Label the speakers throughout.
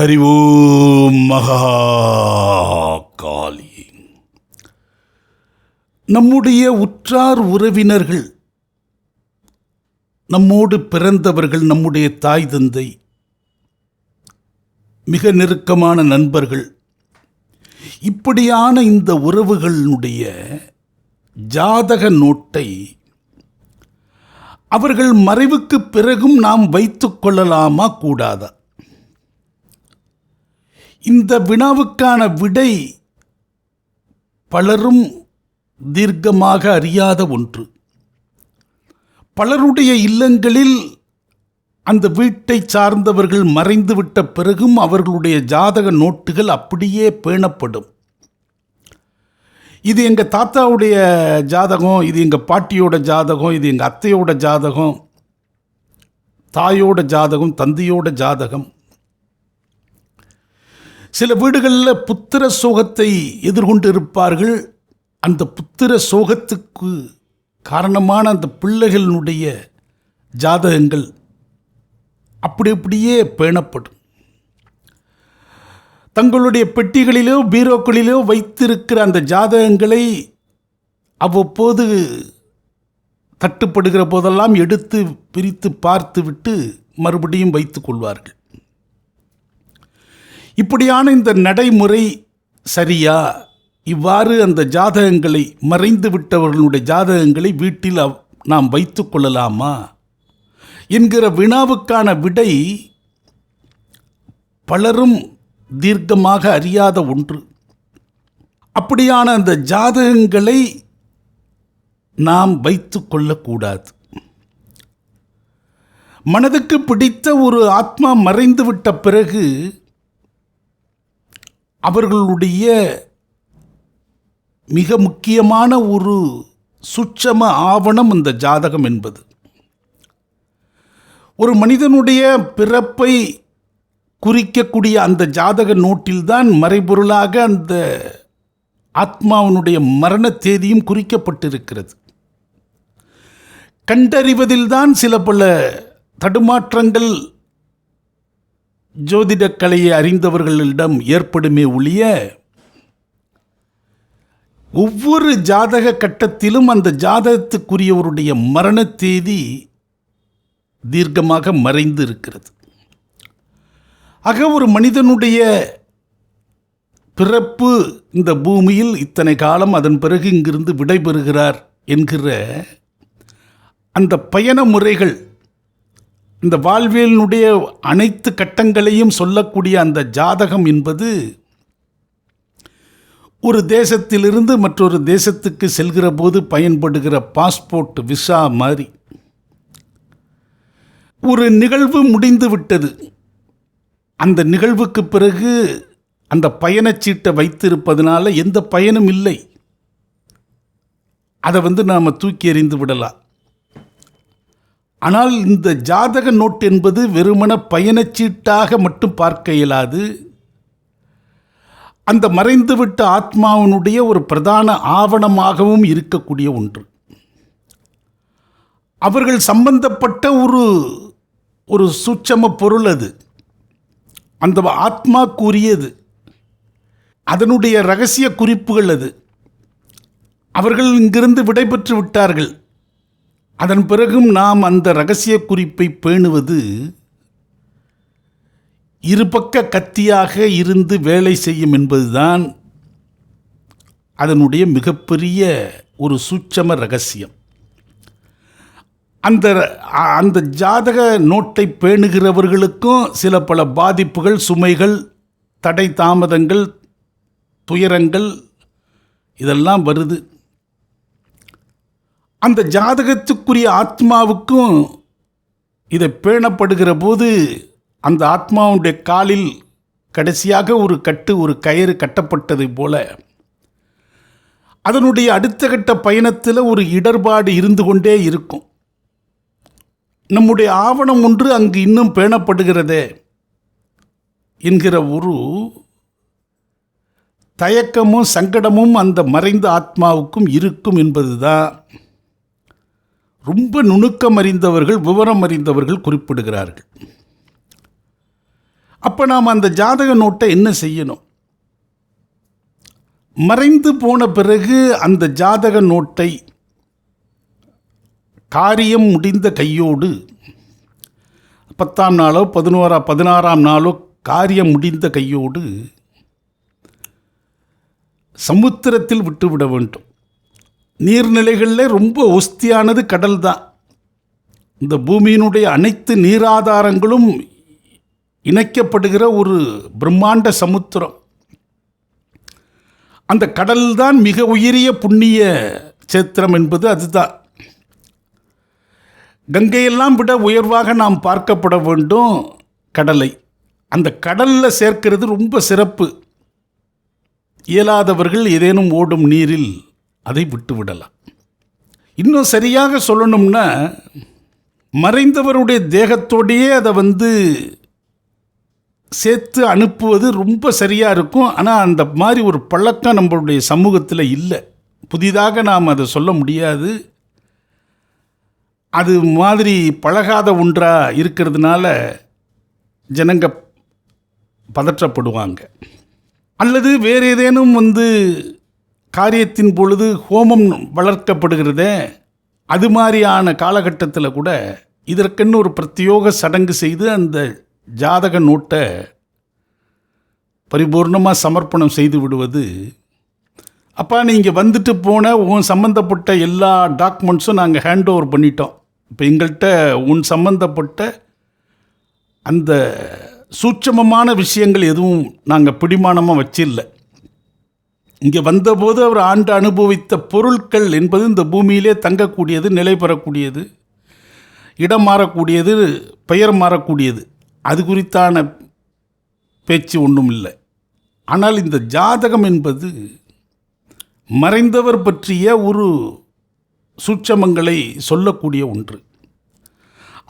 Speaker 1: ஹரி ஓம் மகா காளி நம்முடைய உற்றார் உறவினர்கள் நம்மோடு பிறந்தவர்கள் நம்முடைய தாய் தந்தை மிக நெருக்கமான நண்பர்கள் இப்படியான இந்த உறவுகளினுடைய ஜாதக நோட்டை அவர்கள் மறைவுக்கு பிறகும் நாம் வைத்து கொள்ளலாமா கூடாதா? இந்த வினாவுக்கான விடை பலரும் தீர்க்கமாக அறியாத ஒன்று. பலருடைய இல்லங்களில் அந்த வீட்டை சார்ந்தவர்கள் மறைந்துவிட்ட பிறகும் அவர்களுடைய ஜாதக நோட்டுகள் அப்படியே பேணப்படும். இது எங்கள் தாத்தாவுடைய ஜாதகம் இது எங்கள் பாட்டியோட ஜாதகம் இது எங்கள் அத்தையோட ஜாதகம் தாயோட ஜாதகம் தந்தையோட ஜாதகம். சில வீடுகளில் புத்திர சோகத்தை எதிர்கொண்டு இருப்பார்கள் அந்த புத்திர சோகத்துக்கு காரணமான அந்த பிள்ளைகளினுடைய ஜாதகங்கள் அப்படி அப்படியே பேணப்படும். தங்களுடைய பெட்டிகளிலோ பீரோக்களிலோ வைத்திருக்கிற அந்த ஜாதகங்களை அவ்வப்போது தட்டுப்படுகிற போதெல்லாம் எடுத்து பிரித்து பார்த்துவிட்டு மறுபடியும் வைத்துக் கொள்வார்கள். இப்படியான இந்த நடைமுறை சரியா? இவ்வாறு அந்த ஜாதகங்களை மறைந்து விட்டவர்களுடைய ஜாதகங்களை வீட்டில் அவ்- நாம் வைத்து கொள்ளலாமா? என்கிற வினாவுக்கான விடை பலரும் தீர்க்கமாக அறியாத ஒன்று. அப்படியான அந்த ஜாதகங்களை நாம் வைத்து கொள்ளக்கூடாது. மனதுக்கு பிடித்த ஒரு ஆத்மா மறைந்துவிட்ட பிறகு அவர்களுடைய மிக முக்கியமான ஒரு சுட்சம ஆவணம் இந்த ஜாதகம் என்பது. ஒரு மனிதனுடைய பிறப்பை குறிக்கக்கூடிய அந்த ஜாதக நோட்டில்தான் மறைபொருளாக அந்த ஆத்மாவினுடைய மரண தேதியும் குறிக்கப்பட்டிருக்கிறது. கண்டறிவதில்தான் சில பல தடுமாற்றங்கள் ஜோதிடக் கலையை அறிந்தவர்களிடம் ஏற்படுமே ஒழிய ஒவ்வொரு ஜாதக கட்டத்திலும் அந்த ஜாதகத்துக்குரியவருடைய மரண தேதி தீர்க்கமாக மறைந்து இருக்கிறது. ஆக ஒரு மனிதனுடைய பிறப்பு இந்த பூமியில் இத்தனை காலம் அதன் பிறகு இங்கிருந்து விடைபெறுகிறார் என்கிற அந்த பயண முறைகள் இந்த வாழ்வியலினுடைய அனைத்து கட்டங்களையும் சொல்லக்கூடிய அந்த ஜாதகம் என்பது ஒரு தேசத்திலிருந்து மற்றொரு தேசத்துக்கு செல்கிற போது பயன்படுகிற பாஸ்போர்ட் விசா மாதிரி. ஒரு நிகழ்வு முடிந்து விட்டது. அந்த நிகழ்வுக்கு பிறகு அந்த பயணச்சீட்டை வைத்திருப்பதனால எந்த பயனும் இல்லை. அதை வந்து நாம் தூக்கி எறிந்து விடலாம். ஆனால் இந்த ஜாதக நோட் என்பது வெறுமன பயணச்சீட்டாக மட்டும் பார்க்க இயலாது. அந்த மறைந்துவிட்ட ஆத்மாவினுடைய ஒரு பிரதான ஆவணமாகவும் இருக்கக்கூடிய ஒன்று. அவர்கள் சம்பந்தப்பட்ட ஒரு ஒரு சூட்சம பொருள் அது. அந்த ஆத்மா கூறியது அதனுடைய ரகசிய குறிப்புகள் அது. அவர்கள் இங்கிருந்து விடைபெற்று விட்டார்கள். அதன் பிறகும் நாம் அந்த ரகசிய குறிப்பை பேணுவது இருபக்க கத்தியாக இருந்து வேலை செய்யும் என்பதுதான் அதனுடைய மிகப்பெரிய ஒரு சூட்சம ரகசியம் அந்த அந்த ஜாதக நோட்டை பேணுகிறவர்களுக்கும் சில பல பாதிப்புகள் சுமைகள் தடை தாமதங்கள் துயரங்கள் இதெல்லாம் வருது. அந்த ஜாதகத்துக்குரிய ஆத்மாவுக்கும் இதை பேணப்படுகிற போது அந்த ஆத்மாவுடைய காலில் கடைசியாக ஒரு கட்டு ஒரு கயிறு கட்டப்பட்டது போல அதனுடைய அடுத்த கட்ட பயணத்தில் ஒரு இடர்பாடு இருந்து கொண்டே இருக்கும். நம்முடைய ஆவணம் ஒன்று அங்கு இன்னும் பேணப்படுகிறதே என்கிற ஒரு தயக்கமும் சங்கடமும் அந்த மறைந்த ஆத்மாவுக்கும் இருக்கும் என்பதுதான் ரொம்ப நுணுக்கம் அறிந்தவர்கள் விவரம் அறிந்தவர்கள் குறிப்பிடுகிறார்கள். அப்போ நாம் அந்த ஜாதக நோட்டை என்ன செய்யணும்? மறைந்து போன பிறகு அந்த ஜாதக நோட்டை காரியம் முடிந்த கையோடு பத்தாம் நாளோ பதினோரா பதினாறாம் நாளோ காரியம் முடிந்த கையோடு சமுத்திரத்தில் விட்டுவிட வேண்டும். நீர்நிலைகளில் ரொம்ப ஒஸ்தியானது கடல் தான் இந்த பூமியினுடைய அனைத்து நீராதாரங்களும் இணைக்கப்படுகிற ஒரு பிரம்மாண்ட சமுத்திரம். அந்த கடல் தான் மிக உயரிய புண்ணிய சேத்திரம் என்பது அதுதான். கங்கையெல்லாம் விட உயர்வாக நாம் பார்க்கப்பட வேண்டும் கடலை. அந்த கடலில் சேர்க்கிறது ரொம்ப சிறப்பு. இயலாதவர்கள் ஏதேனும் ஓடும் நீரில் அதை விட்டு விடலாம். இன்னும் சரியாக சொல்லணும்னா மறைந்தவருடைய தேகத்தோடையே அதை வந்து சேர்த்து அனுப்புவது ரொம்ப சரியாக இருக்கும். ஆனால் அந்த மாதிரி ஒரு பழக்கம் நம்மளுடைய சமூகத்தில் இல்லை. புதிதாக நாம் அதை சொல்ல முடியாது. அது மாதிரி பழகாத ஒன்றாக இருக்கிறதுனால ஜனங்க பதற்றப்படுவாங்க. அல்லது வேறு ஏதேனும் வந்து காரியத்தின் பொழுது ஹோமம் வளர்க்கப்படுகிறதே அது மாதிரியான காலகட்டத்தில் கூட இதற்கென்னு ஒரு பிரத்யோக சடங்கு செய்து அந்த ஜாதக நோட்டை பரிபூர்ணமாக சமர்ப்பணம் செய்து விடுவது. அப்பா நீங்கள் வந்துட்டு போன உன் சம்மந்தப்பட்ட எல்லா டாக்குமெண்ட்ஸும் நாங்கள் ஹேண்ட் ஓவர் பண்ணிட்டோம். இப்போ எங்கள்கிட்ட உன் சம்மந்தப்பட்ட அந்த சூட்சமமான விஷயங்கள் எதுவும் நாங்கள் பிடிமானமாக வச்சில்லை. இங்கே வந்தபோது அவர் ஆண்டு அனுபவித்த பொருட்கள் என்பது இந்த பூமியிலே தங்கக்கூடியது நிலை பெறக்கூடியது இடம் மாறக்கூடியது பெயர் மாறக்கூடியது. அது குறித்தான பேச்சு ஒன்றும் இல்லை ஆனால் இந்த ஜாதகம் என்பது மறைந்தவர் பற்றிய ஒரு சூட்சமங்களை சொல்லக்கூடிய ஒன்று.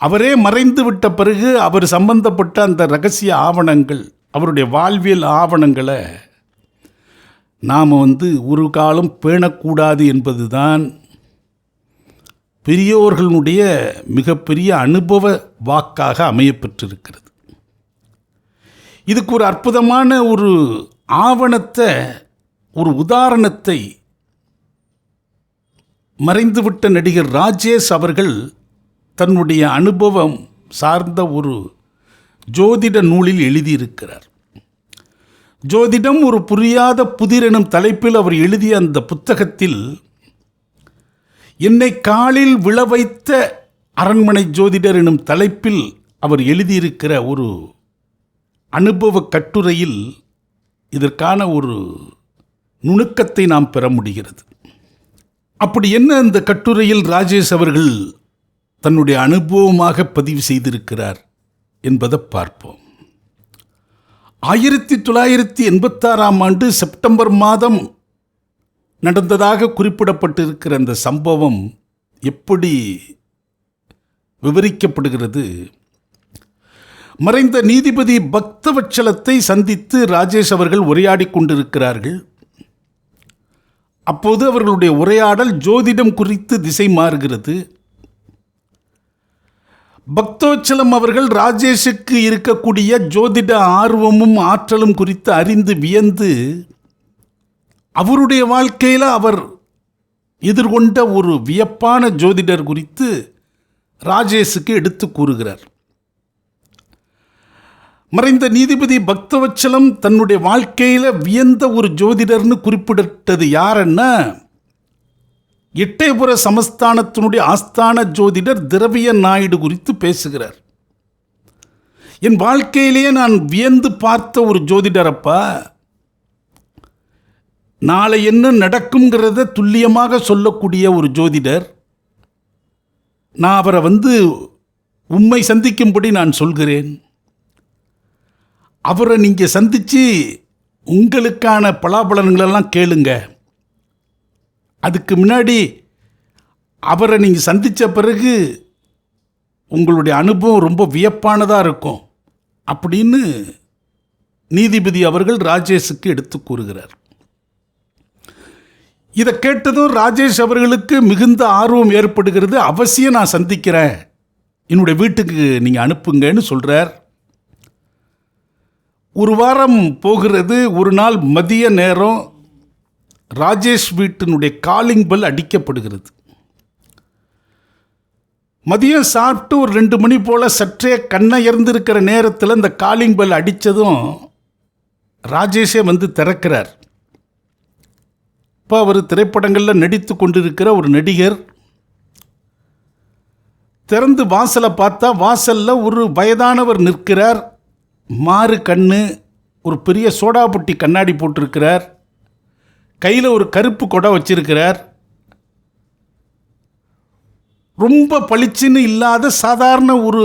Speaker 1: அவரே மறைந்து விட்ட பிறகு அவர் சம்பந்தப்பட்ட அந்த ரகசிய ஆவணங்கள் அவருடைய வாழ்வியல் ஆவணங்களை நாம் வந்து ஒரு காலம் பேணக்கூடாது என்பதுதான் பெரியோர்களுடைய மிகப்பெரிய அனுபவ வாக்காக அமையப்பெற்றிருக்கிறது. இதுக்கு ஒரு அற்புதமான ஒரு ஆவணத்தை ஒரு உதாரணத்தை மறைந்துவிட்ட நடிகர் ராஜேஷ் அவர்கள் தன்னுடைய அனுபவம் சார்ந்த ஒரு ஜோதிட நூலில் எழுதியிருக்கிறார். ஜோதிடம் ஒரு புரியாத புதிர் எனும் தலைப்பில் அவர் எழுதிய அந்த புத்தகத்தில் என்னை காலில் விழ வைத்த அரண்மனை ஜோதிடர் எனும் தலைப்பில் அவர் எழுதியிருக்கிற ஒரு அனுபவ கட்டுரையில் இதற்கான ஒரு நுணுக்கத்தை நாம் பெற முடிகிறது. அப்படி என்ன அந்த கட்டுரையில் ராஜேஷ் அவர்கள் தன்னுடைய அனுபவமாக பதிவு செய்திருக்கிறார் என்பதை பார்ப்போம். ஆயிரத்தி தொள்ளாயிரத்தி எண்பத்தாறாம் ஆண்டு செப்டம்பர் மாதம் நடந்ததாக குறிப்பிடப்பட்டிருக்கிற அந்த சம்பவம் எப்படி விவரிக்கப்படுகிறது? மறைந்த நீதிபதி பக்தவச்சலத்தை சந்தித்து ராஜேஷ் அவர்கள் உரையாடி கொண்டிருக்கிறார்கள். அப்போது அவர்களுடைய உரையாடல் ஜோதிடம் குறித்து திசை மாறுகிறது. பக்தோச்சலம் அவர்கள் ராஜேஷுக்கு இருக்கக்கூடிய ஜோதிட ஆர்வமும் ஆற்றலும் குறித்து அறிந்து வியந்து அவருடைய வாழ்க்கையில் அவர் எதிர்கொண்ட ஒரு வியப்பான ஜோதிடர் குறித்து ராஜேஷுக்கு எடுத்து கூறுகிறார். மறைந்த நீதிபதி பக்தவச்சலம் தன்னுடைய வாழ்க்கையில் வியந்த ஒரு ஜோதிடர்னு குறிப்பிட்டது யாருன்னா எட்டயபுர சமஸ்தானத்தினுடைய ஆஸ்தான ஜோதிடர் திரவிய நாயுடு குறித்து பேசுகிறார். என் வாழ்க்கையிலேயே நான் வியந்து பார்த்த ஒரு ஜோதிடரப்பா நாளை என்ன நடக்குங்கிறத துல்லியமாக சொல்லக்கூடிய ஒரு ஜோதிடர் நான் அவரை வந்து உண்மை சந்திக்கும்படி நான் சொல்கிறேன். அவரை நீங்கள் சந்தித்து உங்களுக்கான பலாபலன்களெல்லாம் கேளுங்கள் அதுக்கு முன்னாடி அவரை நீங்கள் சந்தித்த பிறகு உங்களுடைய அனுபவம் ரொம்ப வியப்பானதாக இருக்கும் அப்படின்னு நீதிபதி அவர்கள் ராஜேஷுக்கு எடுத்து கூறுகிறார். இதை கேட்டதும் ராஜேஷ் அவர்களுக்கு மிகுந்த ஆர்வம் ஏற்படுகிறது. அவசியம் நான் சந்திக்கிறேன். என்னுடைய வீட்டுக்கு நீங்கள் அனுப்புங்கன்னு சொல்கிறார் ஒரு வாரம் போகிறது. ஒரு நாள் மதிய நேரம் ராஜேஷ் வீட்டினுடைய காலிங் பெல் அடிக்கப்படுகிறது. மதியம் சாப்பிட்டு ஒரு ரெண்டு மணி போல் சற்றே கண்ணயர்ந்திருக்கிற நேரத்தில் இந்த காலிங் பெல் அடித்ததும் ராஜேஷே வந்து திறக்கிறார். இப்போ அவர் திரைப்படங்களில் நடித்து கொண்டிருக்கிற ஒரு நடிகர் திறந்து வாசலை பார்த்தா வாசலில் ஒரு வயதானவர் நிற்கிறார். மாறு கண்ணு ஒரு பெரிய சோடாபுட்டி கண்ணாடி போட்டிருக்கிறார். கையில் ஒரு கருப்பு கொடை வச்சிருக்கிறார். ரொம்ப பளிச்சுன்னு இல்லாத சாதாரண ஒரு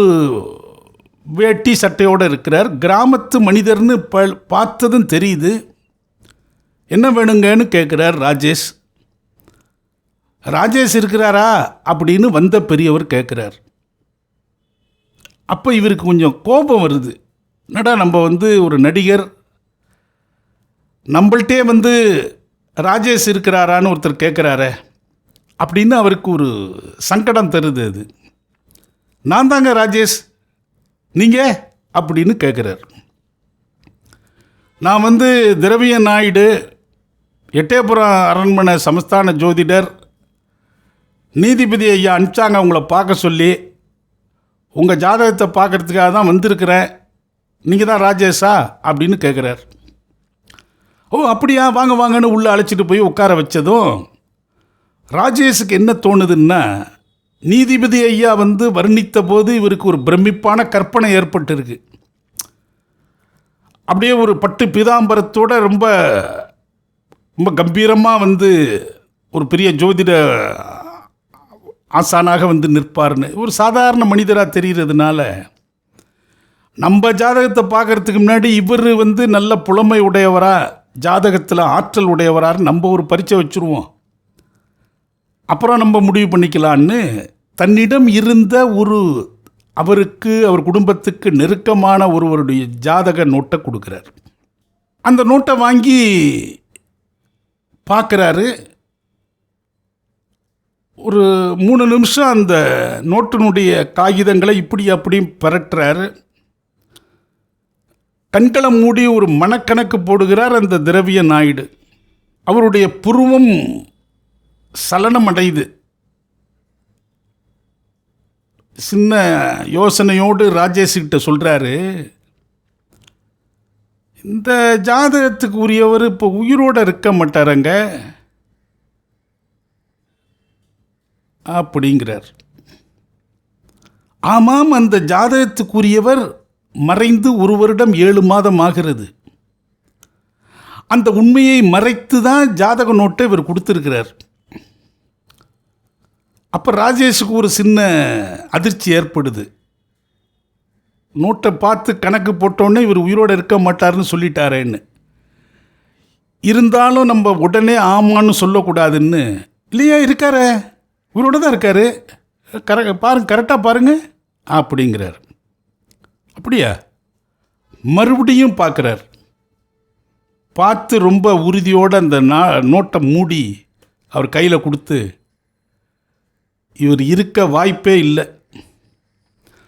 Speaker 1: வேட்டி சட்டையோடு இருக்கிறார். கிராமத்து மனிதர்னு ப பார்த்ததும் தெரியுது. என்ன வேணுங்கன்னு கேட்குறார் ராஜேஷ். ராஜேஷ் இருக்கிறாரா அப்படின்னு வந்த பெரியவர் கேட்குறார் அப்போ இவருக்கு கொஞ்சம் கோபம் வருது. என்னடா நம்ம வந்து ஒரு நடிகர். நம்மள்கிட்டே வந்து ராஜேஷ் இருக்கிறாரான்னு ஒருத்தர் கேட்குறாரே அப்படின்னு அவருக்கு ஒரு சங்கடம் தருது அது. நான் தாங்க ராஜேஷ் நீங்கள் அப்படின்னு கேட்குறார் நான் வந்து திரவிய நாயுடு எட்டயபுரம் அரண்மனை சமஸ்தான ஜோதிடர் நீதிபதி ஐயா அனுப்பிச்சாங்க உங்களை பார்க்க சொல்லி. உங்கள் ஜாதகத்தை பார்க்கறதுக்காக தான் வந்திருக்கிறேன். நீங்கள் தான் ராஜேஷா? அப்படின்னு கேட்குறாரு ஓ அப்படியா? வாங்க வாங்கன்னு உள்ளே அழைச்சிட்டு போய் உட்கார வச்சதும் ராஜேஷுக்கு என்ன தோணுதுன்னா நீதிபதி ஐயா வந்து வர்ணித்த போது இவருக்கு ஒரு பிரமிப்பான கற்பனை ஏற்பட்டிருக்கு. அப்படியே ஒரு பட்டு பீதாம்பரத்தோட ரொம்ப ரொம்ப கம்பீரமாக வந்து ஒரு பெரிய ஜோதிட ஆசானாக வந்து நிற்பார்னு ஒரு சாதாரண மனிதராக தெரிகிறதுனால நம்ம ஜாதகத்தை பார்க்கறதுக்கு முன்னாடி இவர் வந்து நல்ல புலமை உடையவராக ஜாதகத்தில் ஆற்றல் உடையவரார் நம்ம ஒரு பரீட்சை வச்சுருவோம். அப்புறம் நம்ம முடிவு பண்ணிக்கலான்னு தன்னிடம் இருந்த ஒரு அவருக்கு அவர் குடும்பத்துக்கு நெருக்கமான ஒருவருடைய ஜாதக நோட்டை கொடுக்குறார். அந்த நோட்டை வாங்கி பார்க்குறாரு. ஒரு மூணு நிமிஷம் அந்த நோட்டினுடைய காகிதங்களை இப்படி அப்படியும் பரட்டுறாரு. கண்களை மூடி ஒரு மனக்கணக்கு போடுகிறார் அந்த திரவிய நாயுடு. அவருடைய புருவம் சலனம் அடையுது சின்ன யோசனையோடு ராஜேஷ்கிட்ட சொல்கிறாரு இந்த ஜாதகத்துக்கு உரியவர் இப்போ உயிரோடு இருக்க மாட்டாரங்க. அப்படிங்கிறார். ஆமாம் அந்த ஜாதகத்துக்குரியவர் மறைந்து ஒரு வருடம் ஏழு மாதம் ஆகிறது. அந்த உண்மையை மறைத்து தான் ஜாதக நோட்டை இவர் கொடுத்துருக்கிறார். அப்போ ராஜேஷுக்கு ஒரு சின்ன அதிர்ச்சி ஏற்படுது. நோட்டை பார்த்து கணக்கு போட்டோன்னே இவர் உயிரோடு இருக்க மாட்டார்னு சொல்லிட்டாரேன்னு. இருந்தாலும் நம்ம உடனே ஆமான்னு சொல்லக்கூடாதுன்னு. இல்லையா இருக்காரே? உயிரோடு தான் இருக்காரு. கர பாருங்க கரெக்டாக பாருங்கள் அப்படிங்கிறார். அப்படியா? மறுபடியும் பார்க்குறார். பார்த்து ரொம்ப உறுதியோடு அந்த நா நோட்டை மூடி அவர் கையில் கொடுத்து இவர் இருக்க வாய்ப்பே இல்லை.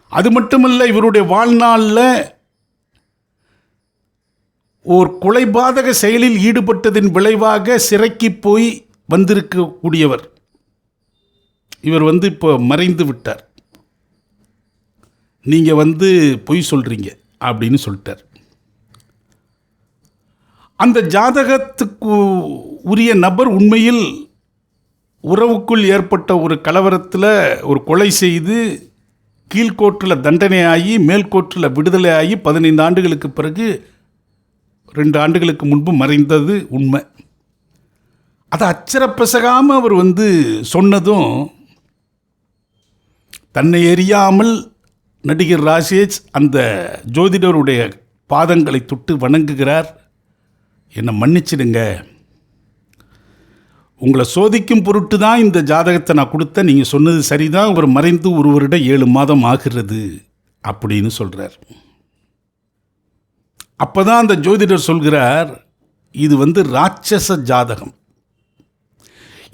Speaker 1: அது மட்டுமல்ல இவருடைய வாழ்நாளில் ஓர் கொலைபாதக செயலில் ஈடுபட்டதின் விளைவாக சிறைக்கு போய் வந்திருக்கக்கூடியவர். இவர் வந்து இப்போ மறைந்து விட்டார். நீங்கள் வந்து பொய் சொல்கிறீங்க அப்படின்னு சொல்லிட்டார். அந்த ஜாதகத்துக்கு உரிய நபர் உண்மையில் உறவுக்குள் ஏற்பட்ட ஒரு கலவரத்தில் ஒரு கொலை செய்து கீழ்கோட்டில் தண்டனையாகி மேல்கோட்டில் விடுதலை ஆகி பதினைந்து ஆண்டுகளுக்கு பிறகு ரெண்டு ஆண்டுகளுக்கு முன்பு மறைந்தது உண்மை. அதை அச்சரப்பசகாமல் அவர் வந்து சொன்னதும் தன்னை எறியாமல் நடிகர் ராஜேஷ் அந்த ஜோதிடருடைய பாதங்களை தொட்டு வணங்குகிறார். என்னை மன்னிச்சிடுங்க. உங்களை சோதிக்கும் பொருட்டு தான் இந்த ஜாதகத்தை நான் கொடுத்தேன். நீங்கள் சொன்னது சரிதான். அவர் மறைந்து ஒரு வருடம் ஏழு மாதம் ஆகிறது அப்படின்னு சொல்கிறார் அப்போ தான் அந்த ஜோதிடர் சொல்கிறார் இது வந்து ராட்சச ஜாதகம்.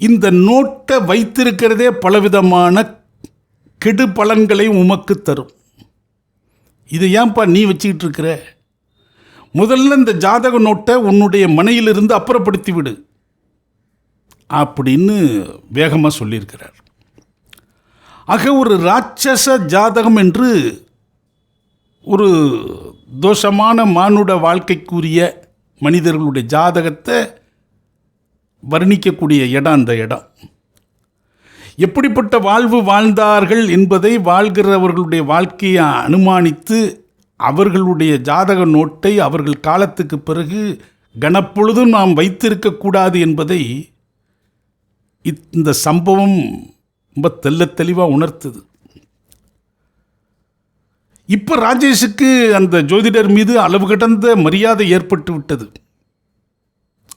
Speaker 1: இந்த நோட்டை வைத்திருக்கிறதே பலவிதமான கெடு பலன்களை உமக்கு தரும். இதை ஏன்பா நீ வச்சுக்கிட்டு இருக்கிற முதல்ல இந்த ஜாதக நோட்டை உன்னுடைய மனையிலிருந்து அப்புறப்படுத்தி விடு அப்படின்னு வேகமாக சொல்லியிருக்கிறார். ஆக ஒரு ராட்சச ஜாதகம் என்று ஒரு தோஷமான மானுட வாழ்க்கைக்குரிய மனிதர்களுடைய ஜாதகத்தை வர்ணிக்கக்கூடிய இடம் அந்த இடம். எப்படிப்பட்ட வாழ்வு வாழ்ந்தார்கள் என்பதை வாழ்கிறவர்களுடைய வாழ்க்கையை அனுமானித்து அவர்களுடைய ஜாதக நோட்டை அவர்கள் காலத்துக்கு பிறகு கனப்பொழுதும் நாம் வைத்திருக்கக்கூடாது என்பதை இந்த சம்பவம் ரொம்ப தெல்ல தெளிவாக உணர்த்துது. இப்போ ராஜேஷுக்கு அந்த ஜோதிடர் மீது அளவு கடந்த மரியாதை ஏற்பட்டு விட்டது.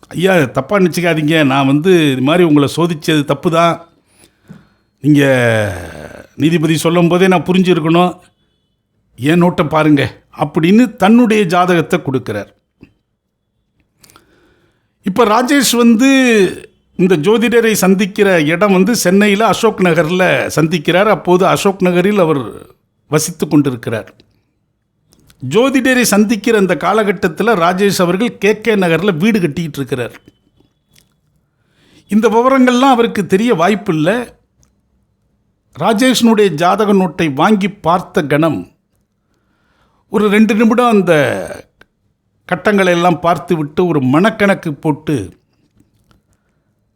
Speaker 1: ஐயா தப்பாக நினச்சிக்காதீங்க. நான் வந்து இது மாதிரி உங்களை சோதித்தது தப்பு தான் நீங்கள் நீதிபதி சொல்லும் போதே நான் புரிஞ்சிருக்கணும். என் நோட்டை பாருங்க. அப்படின்னு தன்னுடைய ஜாதகத்தை கொடுக்குறார். இப்போ ராஜேஷ் வந்து இந்த ஜோதிடரை சந்திக்கிற இடம் வந்து சென்னையில் அசோக் நகரில் சந்திக்கிறார். அப்போது அசோக் நகரில் அவர் வசித்து கொண்டிருக்கிறார். ஜோதிடரை சந்திக்கிற அந்த காலகட்டத்தில் ராஜேஷ் அவர்கள் கே கே நகரில் வீடு கட்டிக்கிட்டு இருக்கிறார். இந்த விவரங்கள்லாம் அவருக்கு தெரிய வாய்ப்பில்லை. ராஜேஷனுடைய ஜாதக நோட்டை வாங்கி பார்த்த கணம் ஒரு ரெண்டு நிமிடம் அந்த கட்டங்களை எல்லாம் பார்த்து விட்டு ஒரு மனக்கணக்கு போட்டு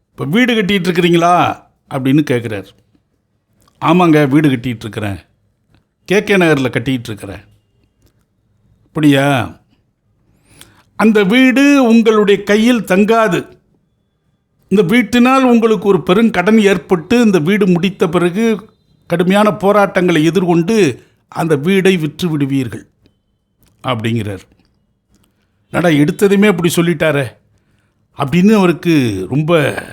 Speaker 1: இப்போ வீடு கட்டிகிட்டு இருக்கிறீங்களா? அப்படின்னு கேட்குறார் ஆமாங்க வீடு கட்டிகிட்டு இருக்கிறேன். கேகே நகரில் கட்டிகிட்டு இருக்கிறேன். அப்படியா? அந்த வீடு உங்களுடைய கையில் தங்காது. இந்த வீட்டினால் உங்களுக்கு ஒரு பெருங்கடன் ஏற்பட்டு இந்த வீடு முடித்த பிறகு கடுமையான போராட்டங்களை எதிர்கொண்டு அந்த வீடை விற்று விடுவீர்கள். அப்படிங்கிறார். நடா எடுத்ததுமே அப்படி சொல்லிட்டாரே. அப்படின்னு அவருக்கு ரொம்ப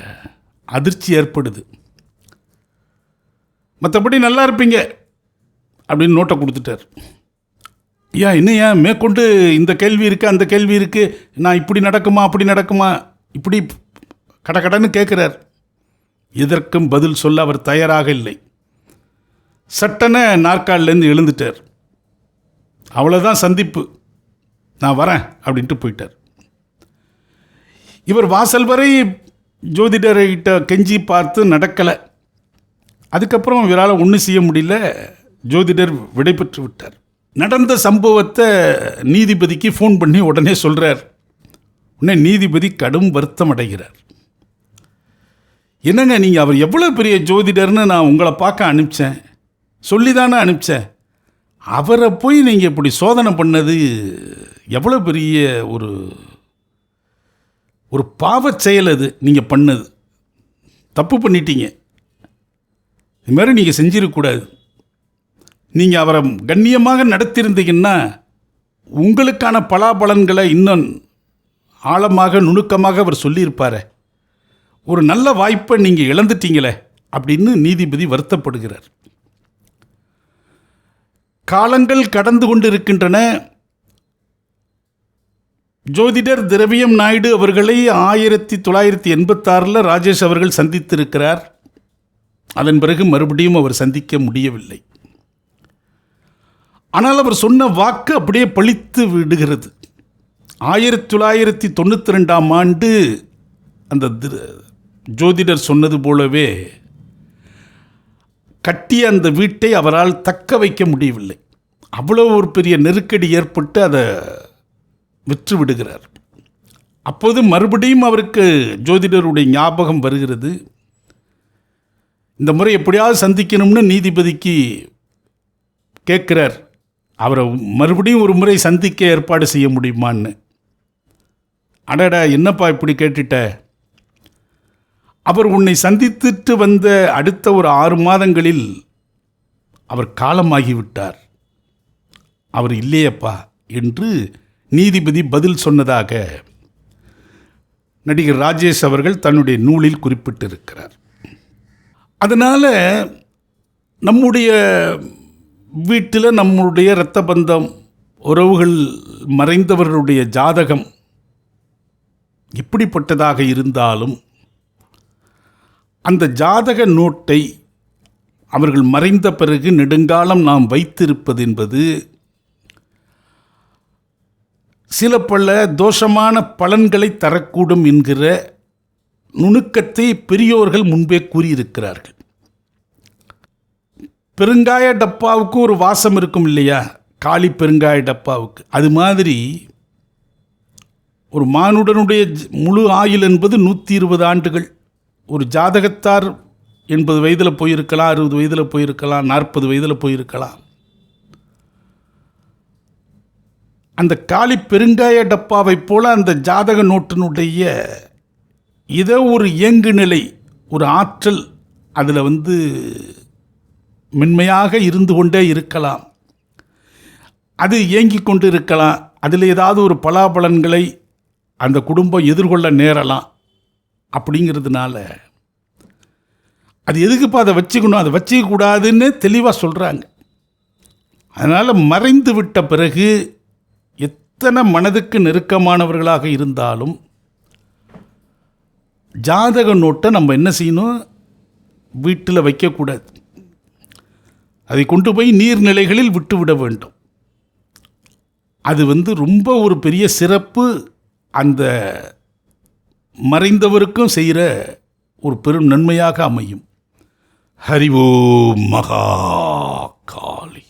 Speaker 1: அதிர்ச்சி ஏற்படுது. மற்றபடி நல்லா இருப்பீங்க அப்படின்னு நோட்டை கொடுத்துட்டார். ஐயா என்னையா மேற்கொண்டு இந்த கேள்வி இருக்குது அந்த கேள்வி இருக்குது நான் இப்படி நடக்குமா அப்படி நடக்குமா? இப்படி கடகடன்னு கேட்குறார் இதற்கும் பதில் சொல்ல அவர் தயாராக இல்லை. சட்டன நாற்காலிலேருந்து எழுந்துட்டார். அவ்வளோதான் சந்திப்பு. நான் வரேன் அப்படின்ட்டு போயிட்டார். இவர் வாசல் வரை ஜோதிடர்கிட்ட கெஞ்சி பார்த்து நடக்கலை. அதுக்கப்புறம் இவரால் ஒன்றும் செய்ய முடியல. ஜோதிடர் விடைபெற்று விட்டார். நடந்த சம்பவத்தை நீதிபதிக்கு ஃபோன் பண்ணி உடனே சொல்கிறார் உடனே நீதிபதி கடும் வருத்தம் அடைகிறார். என்னங்க நீங்கள் அவர் எவ்வளோ பெரிய ஜோதிடர்னு நான் உங்களை பார்க்க அனுப்பிச்சேன். சொல்லி தானே அனுப்பிச்சேன். அவரை போய் நீங்கள் இப்படி சோதனை பண்ணது எவ்வளோ பெரிய ஒரு ஒரு பாவச் செயல் அது நீங்கள் பண்ணது. தப்பு பண்ணிட்டீங்க. இது மாதிரி நீங்கள் செஞ்சிடக்கூடாது நீங்கள் அவரை கண்ணியமாக நடத்தியிருந்தீங்கன்னா உங்களுக்கான பலாபலன்களை இன்னும் ஆழமாக நுணுக்கமாக அவர் சொல்லியிருப்பாரே. ஒரு நல்ல வாய்ப்பை நீங்கள் இழந்துட்டீங்களே அப்படின்னு நீதிபதி வருத்தப்படுகிறார். காலங்கள் கடந்து கொண்டிருக்கின்றன. ஜோதிடர் திரவியம் நாயுடு அவர்களை ஆயிரத்தி தொள்ளாயிரத்தி எண்பத்தாறில் ராஜேஷ் அவர்கள் சந்தித்திருக்கிறார். அதன் பிறகு மறுபடியும் அவர் சந்திக்க முடியவில்லை. ஆனால் அவர் சொன்ன வாக்கு அப்படியே பழித்து விடுகிறது. ஆயிரத்தி தொள்ளாயிரத்தி தொண்ணூற்றி ரெண்டாம் ஆண்டு அந்த திரு- ஜோதிடர் சொன்னது போலவே கட்டிய அந்த வீட்டை அவரால் தக்க வைக்க முடியவில்லை. அவ்வளோ ஒரு பெரிய நெருக்கடி ஏற்பட்டு அதை விற்று விடுகிறார். அப்போது மறுபடியும் அவருக்கு ஜோதிடருடைய ஞாபகம் வருகிறது. இந்த முறை எப்படியாவது சந்திக்கணும்னு நீதிபதிக்கு கேட்குறார். அவரை மறுபடியும் ஒரு முறை சந்திக்க ஏற்பாடு செய்ய முடியுமான்னு. அடடா என்னப்பா இப்படி கேட்டுட்ட? அவர் உன்னை சந்தித்துட்டு வந்த அடுத்த ஒரு ஆறு மாதங்களில் அவர் காலமாகிவிட்டார். அவர் இல்லையப்பா என்று நீதிபதி பதில் சொன்னதாக நடிகர் ராஜேஷ் அவர்கள் தன்னுடைய நூலில் குறிப்பிட்டிருக்கிறார். அதனால் நம்முடைய வீட்டில் நம்முடைய இரத்த பந்தம் உறவுகள் மறைந்தவர்களுடைய ஜாதகம் எப்படிப்பட்டதாக இருந்தாலும் அந்த ஜாதக நோட்டை அவர்கள் மறைந்த பிறகு நெடுங்காலம் நாம் வைத்திருப்பது என்பது சில பல தோஷமான பலன்களை தரக்கூடும் என்கிற நுணுக்கத்தை பெரியோர்கள் முன்பே கூறியிருக்கிறார்கள். பெருங்காய டப்பாவுக்கு ஒரு வாசம் இருக்கும் இல்லையா? காளி பெருங்காய டப்பாவுக்கு. அது மாதிரி ஒரு மானுடனுடைய முழு ஆயுள் என்பது நூற்றி இருபது ஆண்டுகள். ஒரு ஜாதகத்தார் எண்பது வயதில் போயிருக்கலாம் அறுபது வயதில் போயிருக்கலாம் நாற்பது வயதில் போயிருக்கலாம். அந்த காளி பெருங்காய டப்பாவைப் போல அந்த ஜாதக நோட்டினுடைய ஏதோ ஒரு இயங்கு நிலை ஒரு ஆற்றல் அதில் வந்து மென்மையாக இருந்து கொண்டே இருக்கலாம். அது இயங்கிக் கொண்டு இருக்கலாம் அதில் ஏதாவது ஒரு பலாபலன்களை அந்த குடும்பம் எதிர்கொள்ள நேரலாம். அப்படிங்கிறதுனால அது எதுக்குப்பா அதை வச்சுக்கணும்? அதை வச்சுக்கக்கூடாதுன்னு தெளிவாக சொல்கிறாங்க அதனால் மறைந்து விட்ட பிறகு எத்தனை மனதுக்கு நெருக்கமானவர்களாக இருந்தாலும் ஜாதக நோட்டை நம்ம என்ன செய்யணும்? வீட்டில் வைக்கக்கூடாது. அதை கொண்டு போய் நீர்நிலைகளில் விட்டுவிட வேண்டும். அது வந்து ரொம்ப ஒரு பெரிய சிறப்பு அந்த மறைந்தவருக்கும் செய்கிற ஒரு பெரும் நன்மையாக அமையும். ஹரி மகா காளி.